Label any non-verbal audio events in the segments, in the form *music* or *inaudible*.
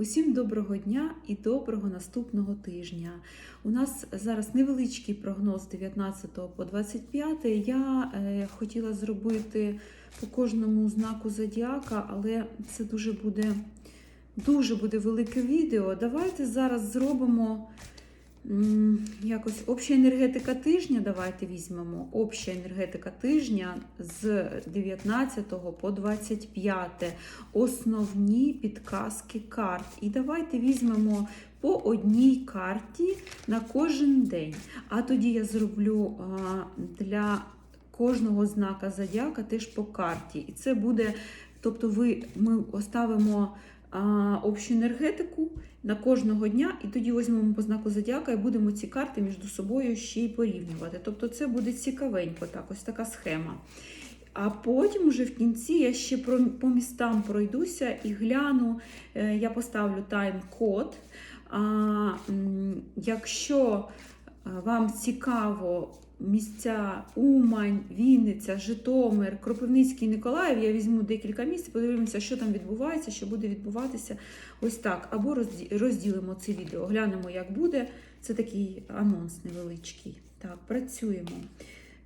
Усім доброго дня і доброго наступного тижня. У нас зараз невеличкий прогноз 19 по 25. Я е, хотіла зробити по кожному знаку зодіака, але це дуже буде, дуже буде велике відео. Давайте зараз зробимо якось обща енергетика тижня. Давайте візьмемо обща енергетика тижня з 19 по 25 основні підказки карт. І давайте візьмемо по одній карті на кожен день. А тоді я зроблю для кожного знака зодіака теж по карті. І це буде, тобто, ви, ми оставимо общу енергетику на кожного дня, і тоді візьмемо по знаку зодіака і будемо ці карти між собою ще й порівнювати. Тобто, це буде цікавенько, так, ось така схема. А потім, уже в кінці, я ще по містам пройдуся і гляну, е, я поставлю тайм-код. Якщо е, вам цікаво місця Умань, Вінниця, Житомир, Кропивницький, Николаїв, я візьму декілька місць, подивимося, що там відбувається, що буде відбуватися. Ось так. Або розді- розділимо це відео, глянемо, як буде. Це такий анонс невеличкий. Так, працюємо.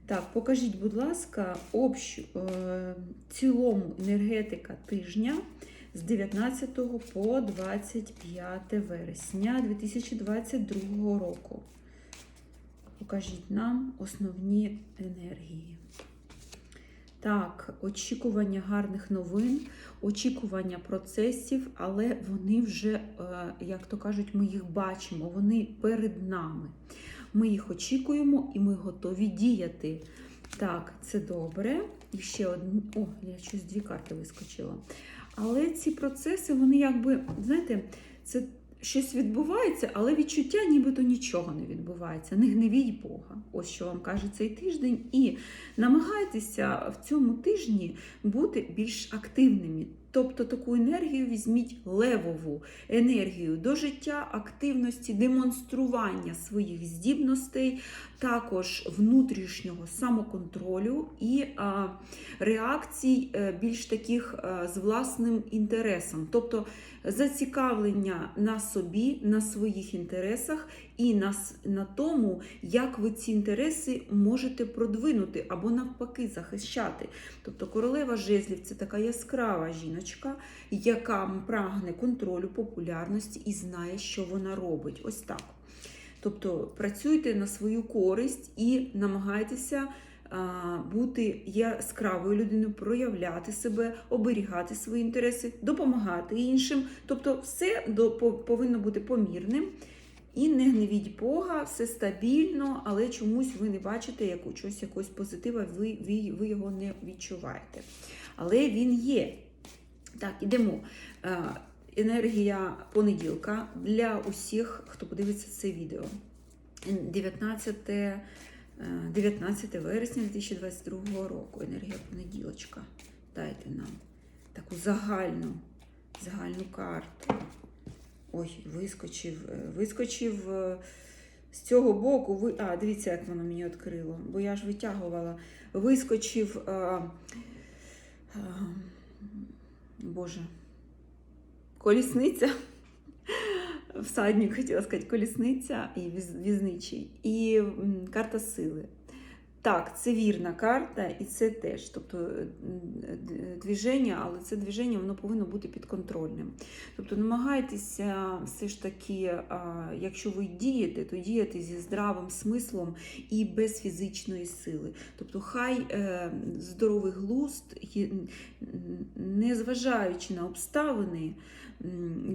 Так, покажіть, будь ласка, общу е, цілому енергетика тижня з 19 по 25 вересня 2022 року. Покажіть нам основні енергії. Так, очікування гарних новин, очікування процесів, але вони вже, е, як то кажуть, ми їх бачимо, вони перед нами. Ми їх очікуємо і ми готові діяти. Так, це добре. І ще одні. О, я щось дві карти вискочила. Але ці процеси, вони якби, знаєте, це щось відбувається, але відчуття нібито нічого не відбувається. Не гневіть Бога. Ось що вам каже цей тиждень. І намагайтеся в цьому тижні бути більш активними. Тобто таку енергію візьміть левову енергію до життя, активності, демонстрування своїх здібностей, також внутрішнього самоконтролю і реакцій е, більш таких е, з власним інтересом. Тобто зацікавлення на собі, на своїх інтересах і на, на тому, як ви ці інтереси можете продвинути або навпаки захищати. Тобто королева жезлів це така яскрава жіночка, яка прагне контролю, популярності і знає, що вона робить. Ось так. Тобто працюйте на свою користь і намагайтеся бути яскравою людиною, проявляти себе, оберігати свої інтереси, допомагати іншим. Тобто, все повинно бути помірним. І не гневіть Бога, все стабільно, але чомусь ви не бачите чогось, якогось позитива, ви, ви, ви його не відчуваєте. Але він є. Так, ідемо. Е, Енергія понеділка для усіх, хто подивиться це відео. 19, е, 19 вересня 2022 року. Енергія понеділочка. Дайте нам таку загальну, загальну карту. Ой, вискочив, е, вискочив е, з цього боку. Ви... А, дивіться, як воно мені відкрило, бо я ж витягувала. Вискочив. А, а, Боже, колісниця. *laughs* Всадник, хотіла сказати, колісниця і візничий. І карта сили. Так, це вірна карта, і це теж. Тобто е, движення, але це движення воно повинно бути підконтрольним. Тобто намагайтеся все ж таки, якщо ви дієте, то діяти зі здравим смислом і без фізичної сили. Тобто, хай е, здоровий глузд, незважаючи на обставини,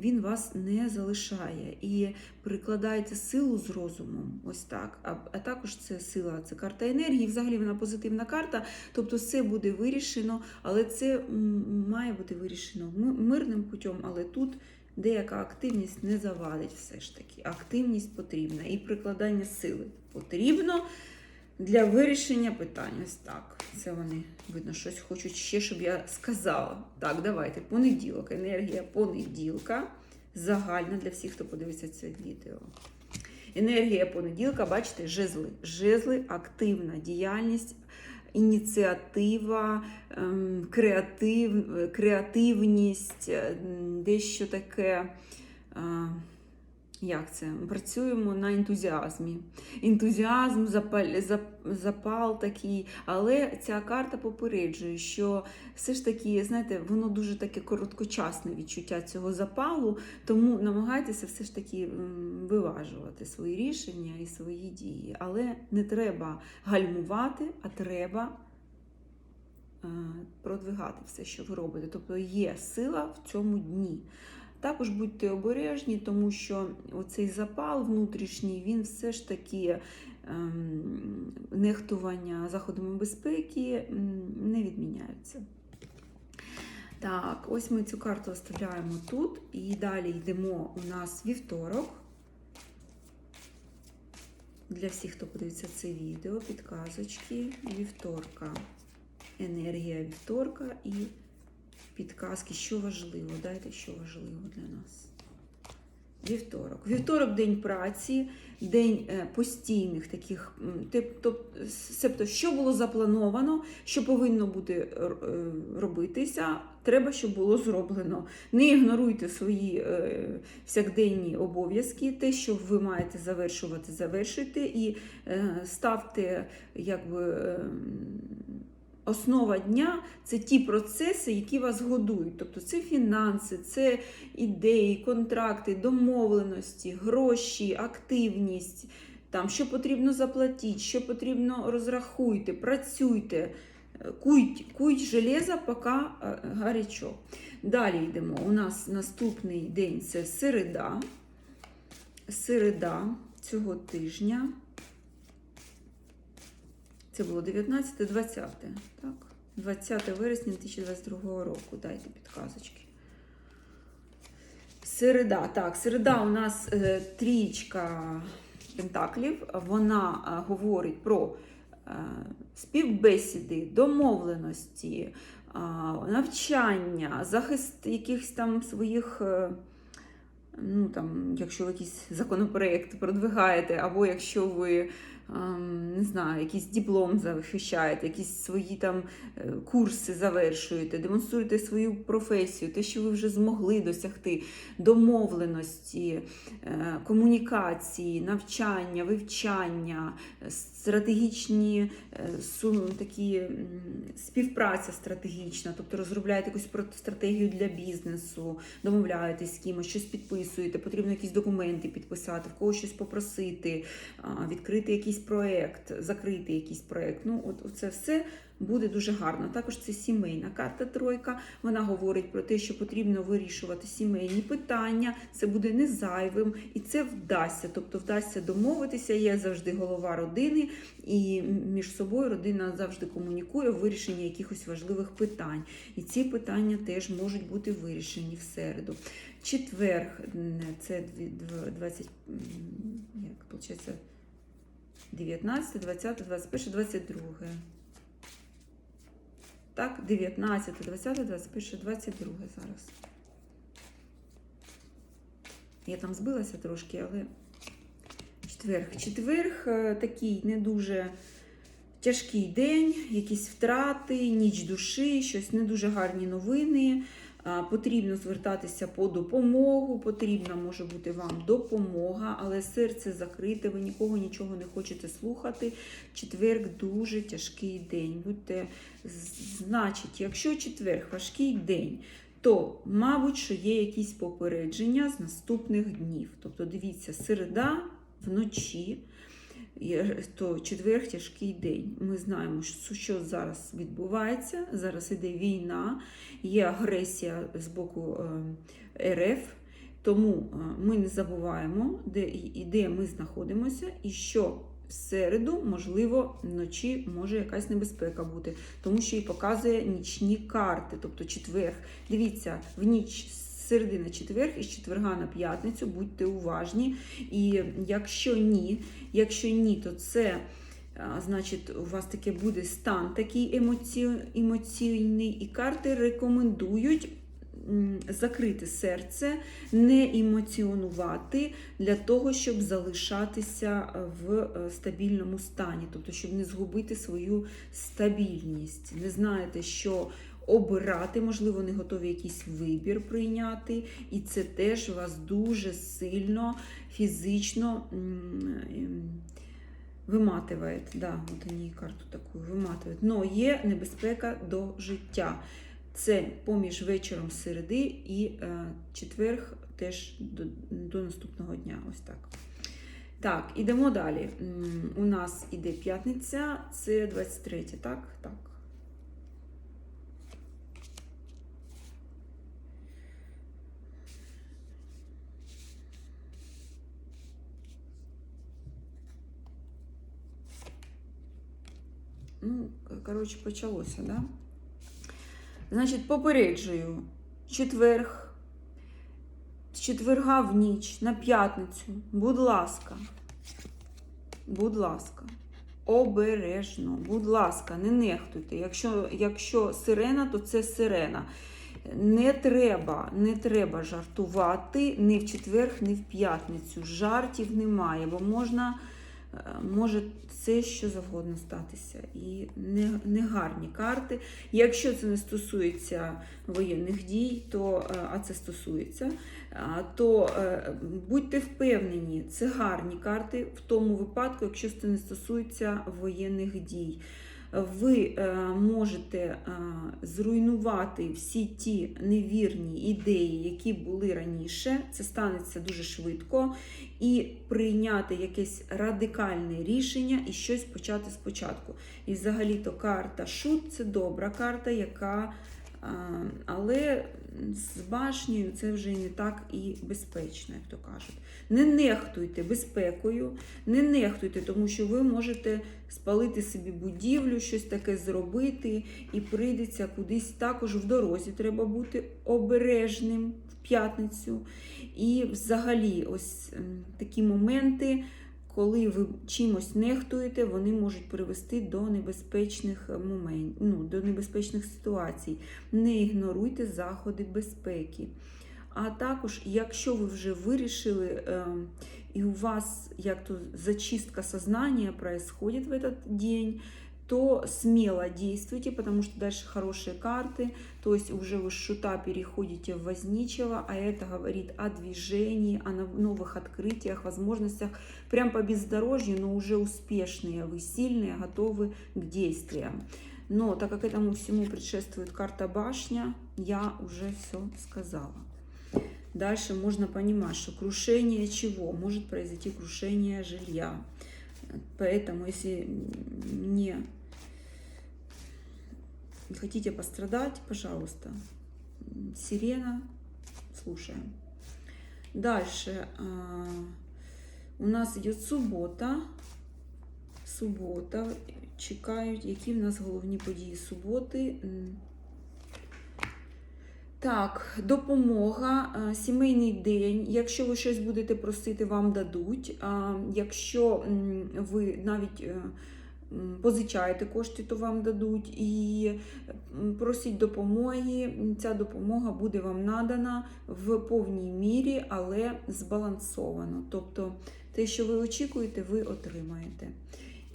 він вас не залишає. І прикладайте силу з розумом, ось так. А, а також це сила, це карта енергії. Взагалі вона позитивна карта. Тобто все буде вирішено, але це має бути вирішено мирним путем, але тут. Деяка активність не завадить все ж таки. Активність потрібна і прикладання сили потрібно для вирішення питань. Ось так. Це вони, видно, щось хочуть ще, щоб я сказала. Так, давайте. Понеділок. Енергія понеділка. Загальна для всіх, хто подивиться це відео. Енергія понеділка, бачите, жезли. Жезли, активна діяльність, ініціатива, ем, креатив, креативність, ем, дещо таке е, як це? Працюємо на ентузіазмі. Ентузіазм, запал, запал такий. Але ця карта попереджує, що все ж таки, знаєте, воно дуже таке короткочасне відчуття цього запалу, тому намагайтеся все ж таки виважувати свої рішення і свої дії. Але не треба гальмувати, а треба е, продвигати все, що ви робите. Тобто є сила в цьому дні. Також будьте обережні, тому що оцей запал внутрішній, він все ж таки ем, нехтування заходами безпеки не відміняються. Так, ось ми цю карту оставляємо тут і далі йдемо у нас вівторок. Для всіх, хто подивиться це відео, підказочки вівторка. Енергія вівторка і підказки, що важливо. Дайте, що важливо для нас. Вівторок. Вівторок день праці, день е, постійних таких, тип- що було заплановано, що повинно бути е, робитися, треба, щоб було зроблено. Не ігноруйте свої е, всякденні обов'язки, те, що ви маєте завершувати, завершуйте і ставте якби. Основа дня це ті процеси, які вас годують. Тобто це фінанси, це ідеї, контракти, домовленості, гроші, активність, там, що потрібно заплатити, що потрібно розрахуйте, працюйте, куйте, куйте железо, поки гарячо. Далі йдемо. У нас наступний день це середа. Середа цього тижня. Це було 19-20, так? 20 вересня 2022 року. Дайте підказочки. Середа. Так, середа у нас е, трієчка пентаклів. Вона е, говорить про е, співбесіди, домовленості, навчання, захист якихось там своїх. Ну, там, якщо ви якийсь законопроєкт продвигаєте, або якщо ви не знаю, якийсь диплом захищаєте, якісь свої там е, курси завершуєте, демонструєте свою професію, те, що ви вже змогли досягти, домовленості, е, комунікації, навчання, вивчання, е, стратегічні такі співпраця стратегічна, тобто розробляєте якусь стратегію для бізнесу, домовляєтесь з кимось, щось підписуєте, потрібно якісь документи підписати, в когось щось попросити, відкрити якийсь проєкт, закрити якийсь проєкт. Ну, от це все буде дуже гарно. Також це сімейна карта тройка. Вона говорить про те, що потрібно вирішувати сімейні питання. Це буде не зайвим і це вдасться. Тобто вдасться домовитися. Є завжди голова родини, і між собою родина завжди комунікує в вирішенні якихось важливих питань. І ці питання теж можуть бути вирішені в середу. Четверг це дві- 20, як виходить, 19, 20, 21, 22. Так, 19, 20, 21, 22 зараз. Я там збилася трошки, але четверг. Четверг е, такий не дуже тяжкий день, якісь втрати, ніч душі, щось не дуже гарні новини. Потрібно звертатися по допомогу, потрібна може бути вам допомога, але серце закрите, ви нікого нічого не хочете слухати. Четверг дуже тяжкий день. Будьте, значить, якщо четверг важкий день, то, мабуть, що є якісь попередження з наступних днів. Тобто, дивіться, середа вночі. Є- то четверг тяжкий день. Ми знаємо, що зараз відбувається. Зараз іде війна, є агресія з боку е, РФ. Тому е, ми не забуваємо, де, і де ми знаходимося, і що в середу, можливо, вночі може якась небезпека бути, тому що і показує нічні карти, тобто четверг. Дивіться, в ніч з середи на четверг і з четверга на п'ятницю будьте уважні. І якщо ні, якщо ні, то це. Значить, у вас таке буде стан такий емоці... емоційний, і карти рекомендують закрити серце, не емоціонувати для того, щоб залишатися в е, стабільному стані, тобто, щоб не згубити свою стабільність. Не знаєте, що обирати, можливо, не готові якийсь вибір прийняти, і це теж вас дуже сильно фізично ем, виматує. Да, от вони карту таку виматують. Но є небезпека до життя. Це поміж вечором середи і е, четверг теж до, до наступного дня. Ось так. Так, ідемо далі. У нас іде п'ятниця, це 23, так? Так. Ну, коротше, почалося, да? Значить, попереджую, четверг, з четверга в ніч на п'ятницю, будь ласка, будь ласка, обережно, будь ласка, не нехтуйте. Якщо, якщо сирена, то це сирена. Не треба, не треба жартувати ні в четверг, ні в п'ятницю. Жартів немає, бо можна, е, може все що завгодно статися. І не, не карти. Якщо це не стосується воєнних дій, то, е, а це стосується, то е, будьте впевнені, це гарні карти в тому випадку, якщо це не стосується воєнних дій. Ви е, можете е, зруйнувати всі ті невірні ідеї, які були раніше. Це станеться дуже швидко, і прийняти якесь радикальне рішення і щось почати спочатку. І взагалі-то карта шут це добра карта, яка. Але з башнею це вже не так і безпечно, як то кажуть. Не нехтуйте безпекою, не нехтуйте, тому що ви можете спалити собі будівлю, щось таке зробити, і прийдеться кудись також в дорозі. Треба бути обережним в п'ятницю. І взагалі, ось такі моменти, коли ви чимось нехтуєте, вони можуть привести до небезпечних моментів, ну, до небезпечних ситуацій. Не ігноруйте заходи безпеки. А також, якщо ви вже вирішили, е, і у вас як то зачистка сознання происходит в этот день, то смело действуйте, потому что дальше хорошие карты, то есть уже вы с шута переходите в возничего, а это говорит о движении, о нов- новых открытиях, возможностях, прям по бездорожью, но уже успешные, вы сильные, готовы к действиям. Но так как этому всему предшествует карта башня, я уже все сказала. Дальше можно понимать, что крушение чего? Может произойти крушение жилья. Поэтому, если не хотите пострадать, пожалуйста, сирена, слушаем. Дальше у нас идет субота. Субота. Чекають, які в нас головні події суботи. Так, допомога, е, сімейний день. Якщо ви щось будете просити, вам дадуть. Якщо ви навіть позичаєте кошти, то вам дадуть. І просіть допомоги. Ця допомога буде вам надана в повній мірі, але збалансовано. Тобто те, що ви очікуєте, ви отримаєте.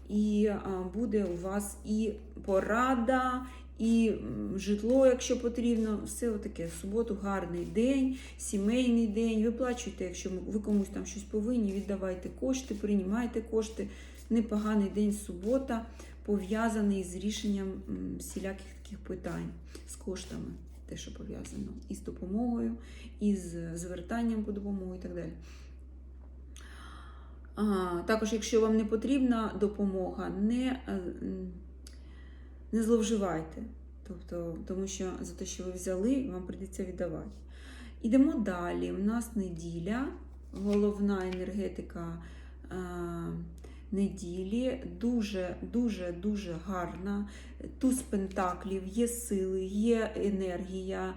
І буде у вас і порада, і житло, якщо потрібно, все отаке. В суботу гарний день, сімейний день. Виплачуйте, якщо ви комусь там щось повинні, віддавайте кошти, приймайте кошти. Непоганий день субота, пов'язаний з рішенням всіляких таких питань з коштами, те, що пов'язано, і з допомогою, і з звертанням по допомогу і так далі. А, також, якщо вам не потрібна допомога, не, е, не зловживайте. Тобто, тому що за те, що ви взяли, вам прийдеться віддавати. Ідемо далі. У нас неділя, головна енергетика е, неділі, дуже, дуже, дуже гарна. Туз пентаклів, є сили, є енергія,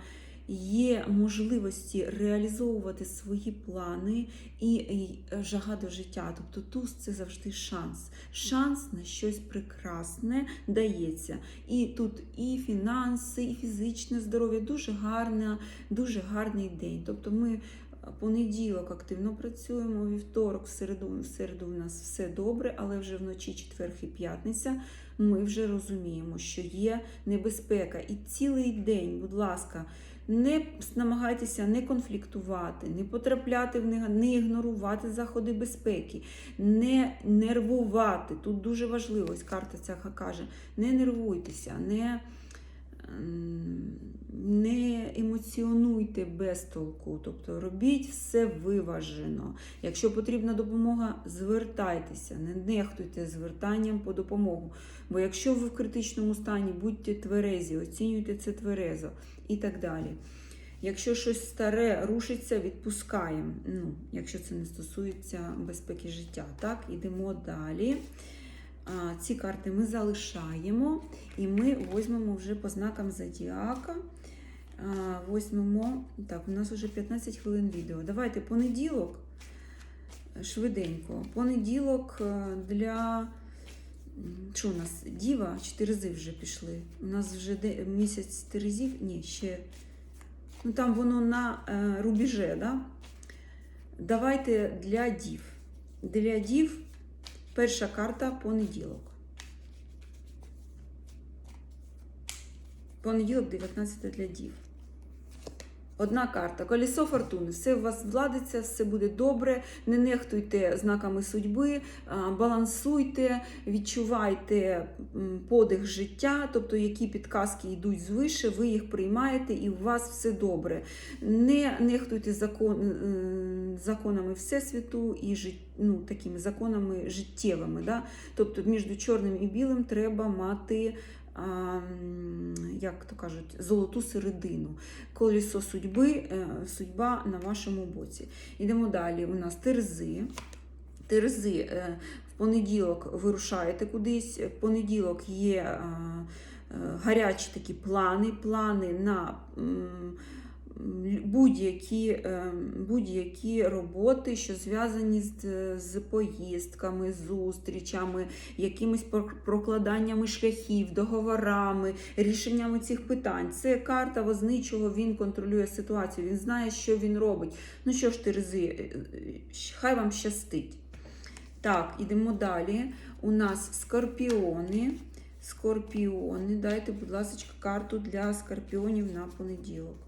є можливості реалізовувати свої плани і, і жага до життя. Тобто туз це завжди шанс. Шанс на щось прекрасне дається. І тут і фінанси, і фізичне здоров'я дуже гарна, дуже гарний день. Тобто ми. Понеділок активно працюємо, вівторок, в середу, в середу у нас все добре, але вже вночі четверг і п'ятниця ми вже розуміємо, що є небезпека. І цілий день, будь ласка, не намагайтеся не конфліктувати, не потрапляти в нега- не ігнорувати заходи безпеки, не нервувати. Тут дуже важливо, ось карта ця каже, не нервуйтеся, не, не емоціонуйте без толку. Тобто робіть все виважено. Якщо потрібна допомога, звертайтеся, не нехтуйте звертанням по допомогу. Бо якщо ви в критичному стані, будьте тверезі, оцінюйте це тверезо і так далі. Якщо щось старе рушиться, відпускаємо. Ну, якщо це не стосується безпеки життя. Так, ідемо далі. Ці карти ми залишаємо і ми візьмемо вже по знакам зодіака. А, Візьмемо. Так, у нас вже 15 хвилин відео. Давайте понеділок. Швиденько. Понеділок е, для. Що у нас? Діва, чи Терези вже пішли. У нас вже де- місяць Терезів. Ні, ще. Ну там воно на е, рубіже, да? Давайте для дів. Для дів перша карта понеділок. Понеділок 19 для дів. Одна карта. Колесо фортуни. Все у вас владиться, все буде добре. Не нехтуйте знаками судьби, балансуйте, відчувайте подих життя, тобто які підказки йдуть звише, ви їх приймаєте і у вас все добре. Не нехтуйте закон, законами Всесвіту і ну, такими законами життєвими. Да? Тобто між чорним і білим треба мати. Як то кажуть, золоту середину колесо судьби, е, судьба на вашому боці. Йдемо далі. У нас терзи. Терзи е, в понеділок вирушаєте кудись. В понеділок є е, гарячі такі плани, плани на будь-які, е, будь-які роботи, що зв'язані з, з поїздками, зустрічами, якимись прокладаннями шляхів, договорами, рішеннями цих питань. Це карта возничого, він контролює ситуацію, він знає, що він робить. Ну що ж, Терези, е, хай вам щастить. Так, ідемо далі. У нас скорпіони. Скорпіони. Дайте, будь ласка, карту для скорпіонів на понеділок.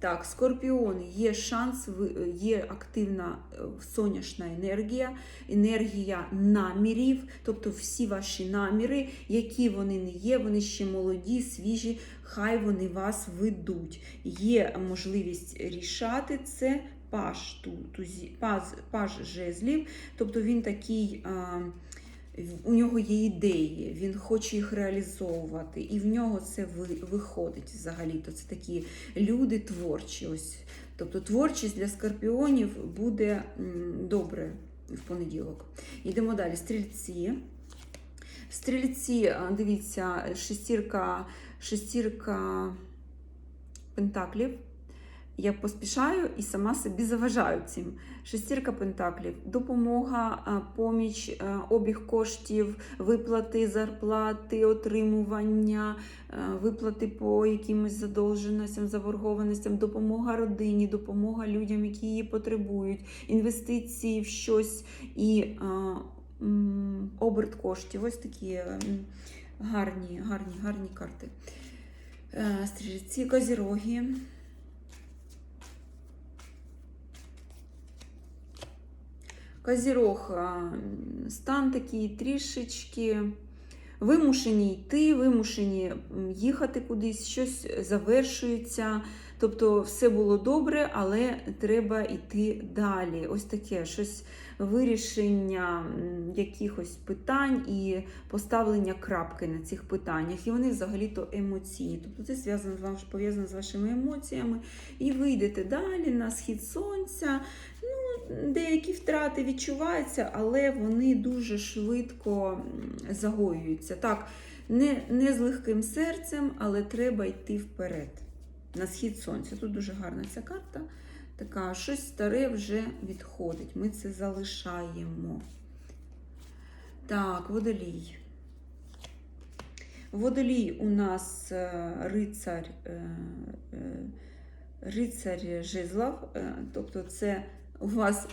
Так, скорпіони, є шанс, є активна е, сонячна енергія, енергія намірів, тобто всі ваші наміри, які вони не є, вони ще молоді, свіжі, хай вони вас ведуть. Є можливість рішати це паж, ту, тузі, паж, паж жезлів, тобто він такий. А, у нього є ідеї, він хоче їх реалізовувати, і в нього це виходить взагалі-то. Це такі люди творчі. Ось. Тобто творчість для скорпіонів буде добре в понеділок. Йдемо далі. Стрільці. Стрільці, дивіться, шестірка, шестірка пентаклів. Я поспішаю і сама собі заважаю цим. Шестірка пентаклів, допомога, поміч, обіг коштів, виплати зарплати, отримування, виплати по якимось задовженостям, заборгованостям, допомога родині, допомога людям, які її потребують, інвестиції в щось і оберт коштів. Ось такі гарні, гарні, гарні карти. Е, Стрільці, козіроги. Козірог, стан такий трішечки вимушені йти, вимушені їхати кудись, щось завершується. Тобто все було добре, але треба йти далі. Ось таке щось вирішення якихось питань і поставлення крапки на цих питаннях. І вони взагалі-то емоційні. Тобто це зв'язано пов'язано з вашими емоціями. І ви йдете далі на схід сонця. Ну, деякі втрати відчуваються, але вони дуже швидко загоюються. Так, не, не з легким серцем, але треба йти вперед. На схід сонця. Тут дуже гарна ця карта. Така, щось старе вже відходить. Ми це залишаємо. Так, водолій. Водолій у нас е, рицар е, е, рицар жезлов, е, тобто це у вас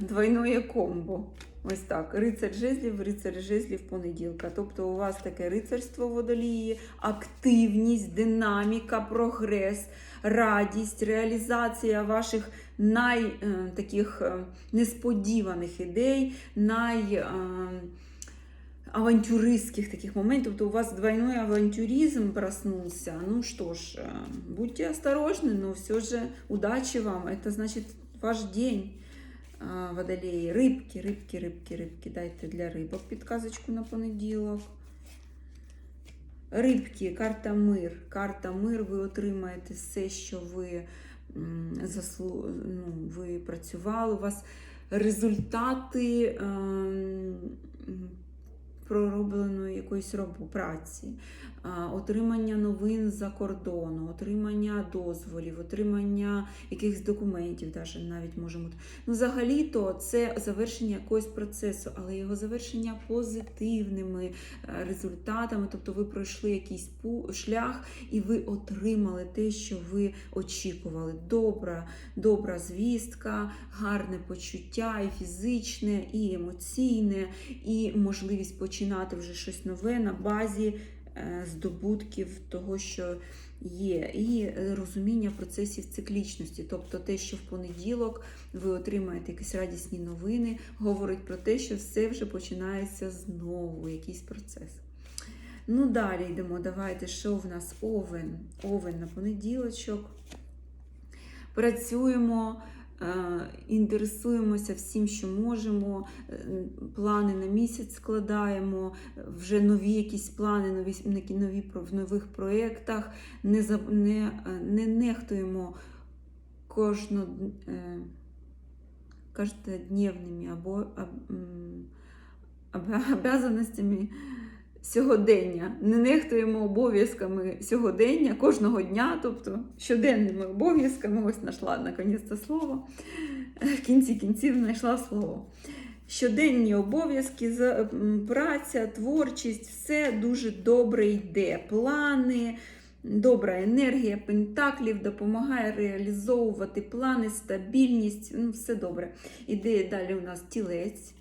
двойное комбо. Ось так. Рицар жезлів, рицар жезлів понеділка. Тобто у вас таке рицарство водолії, активність, динаміка, прогрес, радість, реалізація ваших най е, таких е, несподіваних ідей, най. е, авантюристских таких моментов, то у вас двойной авантюризм проснулся. Ну что ж, э, будьте осторожны, но все же удачи вам. Это значит ваш день, а, водолеї. Рибки, рибки, рибки, рибки. Дайте для рибок підказочку на понеділок. Рибки, карта мир. Карта мир, ви отримаєте все, що ви, заслу... ну, ви працювали. У вас результати ем, проробленої якоїсь робу, праці, отримання новин за кордону, отримання дозволів, отримання якихось документів, навіть можемо. Ну, взагалі-то це завершення якогось процесу, але його завершення позитивними е, результатами. Тобто ви пройшли якийсь шлях і ви отримали те, що ви очікували. Добра, добра звістка, гарне почуття, і фізичне, і емоційне, і можливість починати вже щось нове на базі здобутків того, що є, і е, розуміння процесів циклічності, тобто те, що в понеділок ви отримаєте якісь радісні новини, говорить про те, що все вже починається знову, якийсь процес. Ну, далі йдемо. Давайте, що в нас овен? Овен на понеділочок. Працюємо, е, інтересуємося всім, що можемо. е, Плани на місяць складаємо, вже нові якісь плани, нові, нові в нових проєктах. Не, не, е, не нехтуємо кожно, е, каждодневними або обязанностями *laughs* сьогодення. Не нехтуємо обов'язками сьогодення кожного дня, тобто щоденними обов'язками. Ось знайшла наконець слово. В кінці кінців знайшла слово. Щоденні обов'язки, праця, творчість, все дуже добре йде. Плани, добра енергія пентаклів допомагає реалізовувати плани, стабільність. Ну, все добре. Іде далі у нас тілець.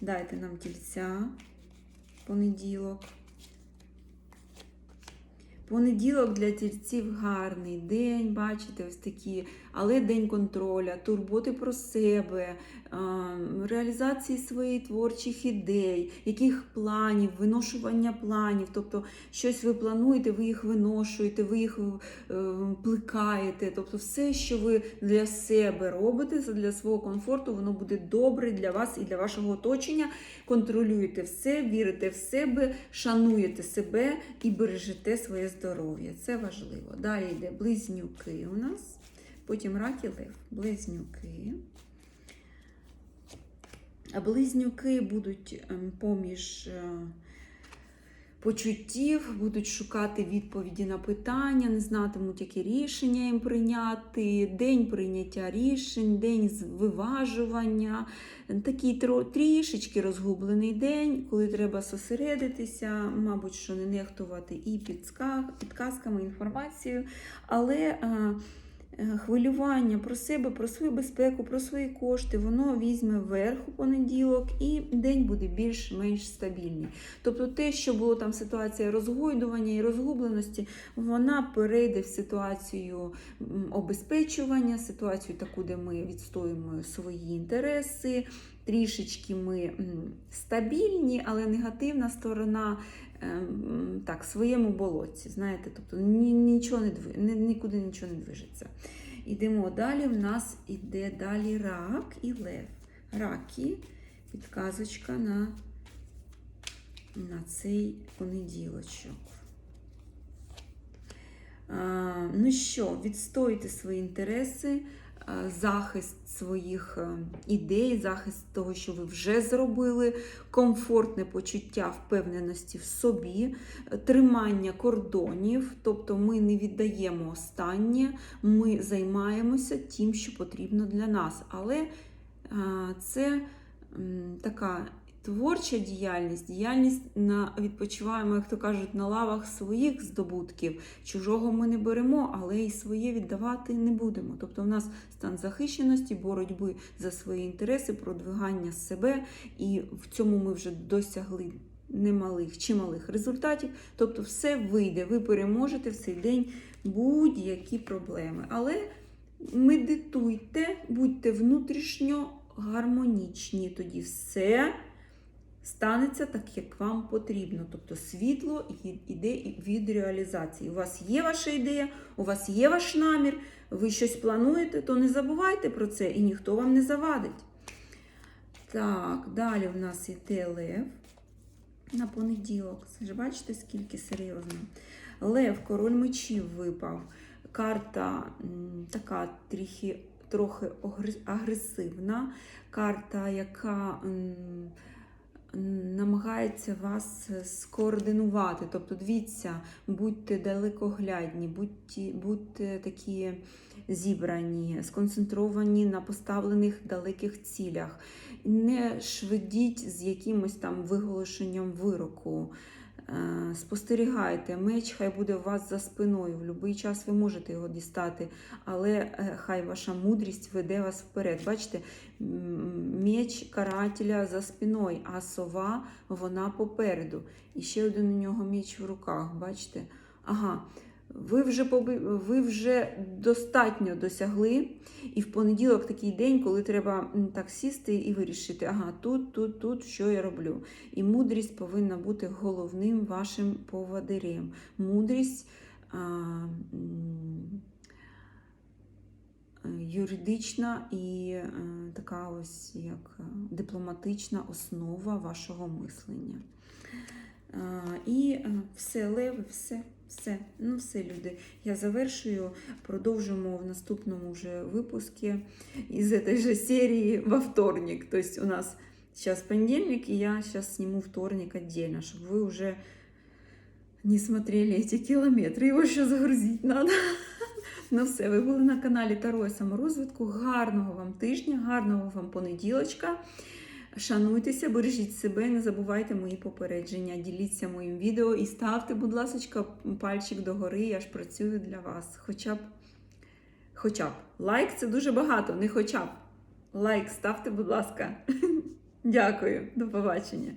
Дайте нам тільця. Понеділок. Понеділок для тільців гарний день, бачите, ось такі, але день контроля, турботи про себе, реалізації своїх творчих ідей, яких планів, виношування планів. Тобто щось ви плануєте, ви їх виношуєте, ви їх е, плекаєте. Тобто все, що ви для себе робите, для свого комфорту, воно буде добре для вас і для вашого оточення. Контролюєте все, вірите в себе, шануєте себе і бережете своє здоров'я. Це важливо. Далі йде близнюки у нас, потім рак лев. Близнюки. Близнюки будуть ем, поміж е, почуттів, будуть шукати відповіді на питання, не знатимуть, які рішення їм прийняти, день прийняття рішень, день виважування. Такий трішечки розгублений день, коли треба зосередитися, мабуть, що не нехтувати і підказками, інформацією, але е, хвилювання про себе, про свою безпеку, про свої кошти, воно візьме вверх у понеділок, і день буде більш-менш стабільний. Тобто те, що було там ситуація розгойдування і розгубленості, вона перейде в ситуацію обезпечування, ситуацію таку, де ми відстоюємо свої інтереси. Трішечки ми стабільні, але негативна сторона так, в своєму болотці. Знаєте, тобто ні, нічого не нікуди нічого не движеться. Ідемо далі. В нас іде далі рак і лев. Раки, підказочка на, на цей понеділочок. А, ну що, відстоїте свої інтереси, захист своїх е, ідей, захист того, що ви вже зробили, комфортне почуття впевненості в собі, е, тримання кордонів, тобто ми не віддаємо останнє, ми займаємося тим, що потрібно для нас. Але це м, така творча діяльність, діяльність на відпочиваємо, як то кажуть, на лавах своїх здобутків. Чужого ми не беремо, але і своє віддавати не будемо. Тобто, в нас стан захищеності, боротьби за свої інтереси, продвигання себе, і в цьому ми вже досягли немалих чималих результатів. Тобто, все вийде, ви переможете в цей день будь-які проблеми. Але медитуйте, будьте внутрішньо гармонічні, тоді все станеться так, як вам потрібно. Тобто світло іде від реалізації. У вас є ваша ідея, у вас є ваш намір, ви щось плануєте, то не забувайте про це і ніхто вам не завадить. Так, далі в нас іде лев на понеділок. Це ж бачите, скільки серйозно. Лев, король мечів випав. Карта така трохи, трохи агресивна. Карта, яка намагається вас скоординувати. Тобто, дивіться, будьте далекоглядні, будьте, будьте такі зібрані, сконцентровані на поставлених далеких цілях. Не швидіть з якимось там виголошенням вироку. Е, Спостерігайте, меч хай буде у вас за спиною. В будь-який час ви можете його дістати, але е, хай ваша мудрість веде вас вперед. Бачите, меч карателя за спиною, а сова вона попереду. І ще один у нього меч в руках. Бачите? Ага. Ви вже ви вже достатньо досягли, і в понеділок такий день, коли треба так сісти і вирішити, ага, тут, тут, тут, що я роблю. І мудрість повинна бути головним вашим поводирем. Мудрість а, е, юридична і е, така ось як е, дипломатична основа вашого мислення. А, І е, все, леви, все, все. Ну, все, люди. Я завершую. Продовжимо в наступному вже випуску із цієї же серії во вторник. Тобто у нас зараз понедельник, і я зараз сниму вторник отдельно, щоб ви вже не смотрели эти кілометри. Його ще загрузити треба. *laughs* Ну все, ви були на каналі Таро саморозвитку. Гарного вам тижня, гарного вам понеділочка. Шануйтеся, бережіть себе, не забувайте мої попередження. Діліться моїм відео і ставте, будь ласка, пальчик догори, я ж працюю для вас. Хоча б, хоча б. Лайк це дуже багато, не хоча б. Лайк ставте, будь ласка. *laughs* Дякую, до побачення.